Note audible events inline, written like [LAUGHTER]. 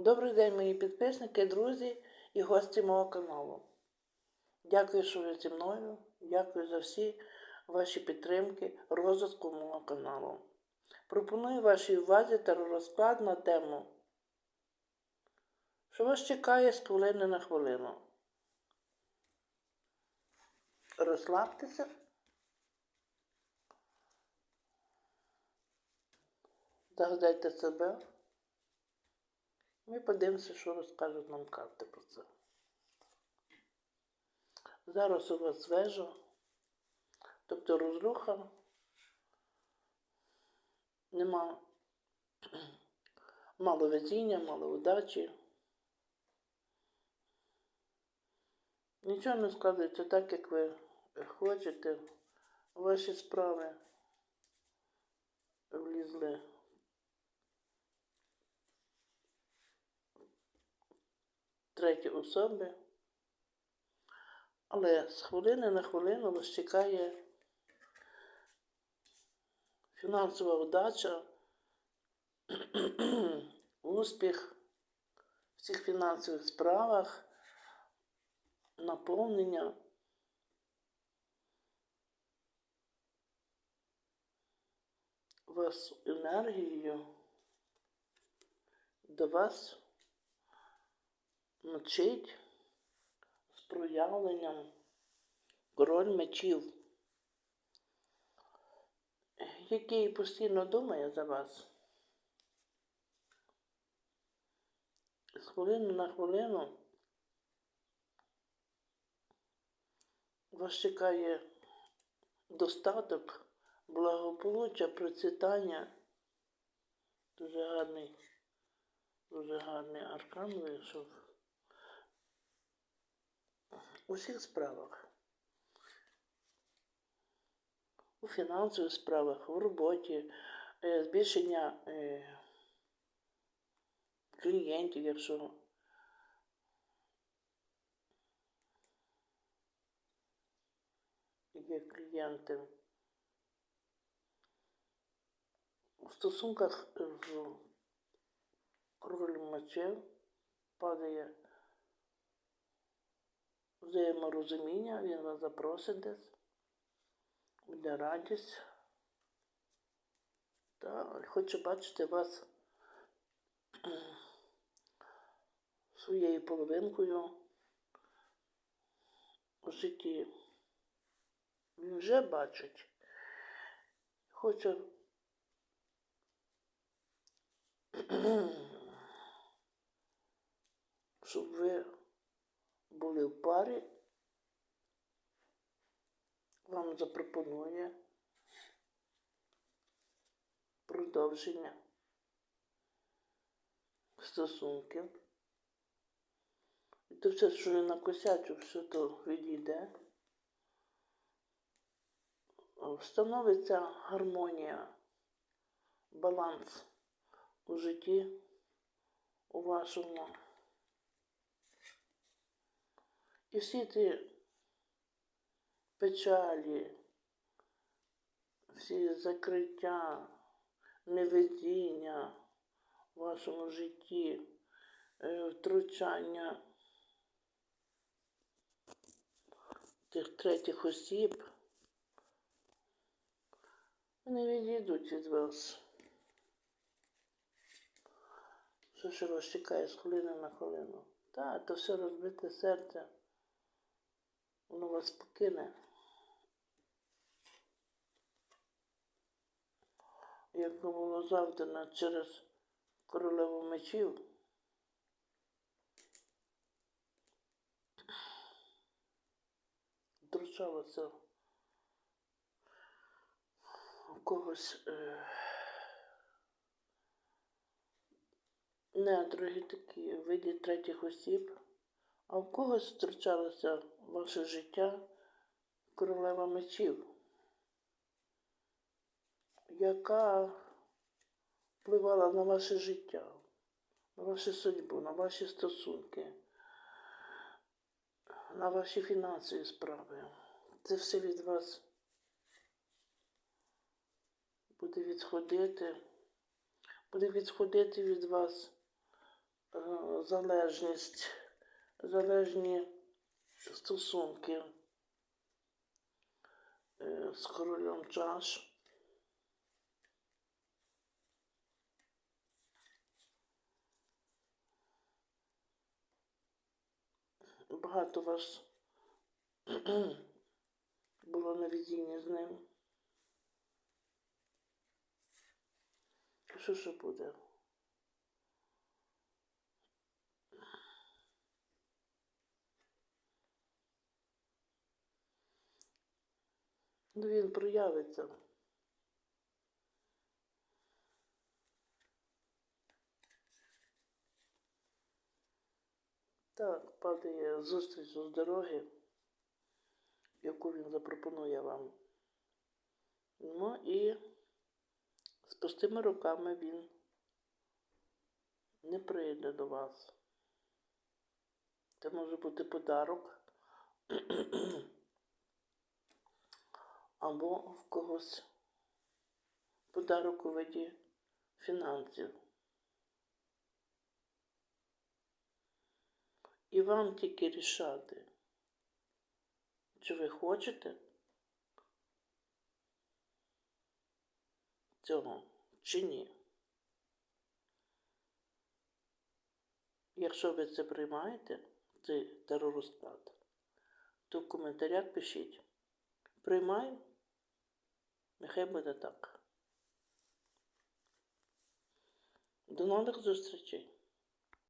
Добрий день, мої підписники, друзі і гості мого каналу. Дякую, що ви зі мною. Дякую за всі ваші підтримки розвитку мого каналу. Пропоную вашій увазі розклад на тему, що вас чекає з хвилини на хвилину. Розслабтеся. Загадайте себе. Ми подивимося, що розкажуть нам карти про це. Зараз у вас свежо, тобто розруха, нема [CLEARS THROAT] мало везіння, мало удачі. Нічого не складається так, як ви хочете. Ваші справи влізли треті особи. Але з хвилини на хвилину вас чекає фінансова удача, [CLEARS THROAT] успіх в цих фінансових справах, наповнення. Вас енергією до вас мчить з проявленням король мечів, який постійно думає за вас. З хвилини на хвилину вас чекає достаток, благополуччя, процвітання. Дуже гарний, дуже гарний аркан вийшов у всіх справах. У фінансових справах, в роботі, е, збільшення е, клієнтів, якщо є клієнти. В стосунках з королем мечів падає взаєморозуміння, він вас запросить десь, буде радість. Та хочу бачити вас [CLEARS THROAT] своєю половинкою у житті. Він вже бачить. Хоче [CLEARS THROAT] щоб ви були в парі, вам запропонує продовження стосунків. І то все, що я накосячу, все то відійде. Встановиться гармонія, баланс у житті у вашому. І всі ті печалі, всі закриття, невидіння в вашому житті, е, втручання тих третіх осіб, вони відійдуть від вас. Що ще вас чекає з хвилини на хвилину? Так, то все розбите серце воно вас покине. Як було завдано через королеву мечів. Втручалося у когось е, недорогі такі виді третіх осіб. А в когось втручалося ваше життя королева мечів, яка впливала на ваше життя, на вашу судьбу, на ваші стосунки, на ваші фінансові справи. Це все від вас буде відходити, буде відходити від вас е, залежність, залежні стосунки е, з королем чаш. Багато вас [CLEARS THROAT] було на видінні з ним. Що ще буде? Ну, він проявиться. Так, падає зустріч з дороги, яку він запропонує вам. Ну і з пустими руками він не прийде до вас. Це може бути подарок [CLEARS THROAT] або в когось подарок у виді фінансів. І вам тільки рішати, чи ви хочете цього чи ні. Якщо ви це приймаєте, цей теророзклад, то в коментарях пишіть. Приймаю, нехай буде так. До нових зустрічей!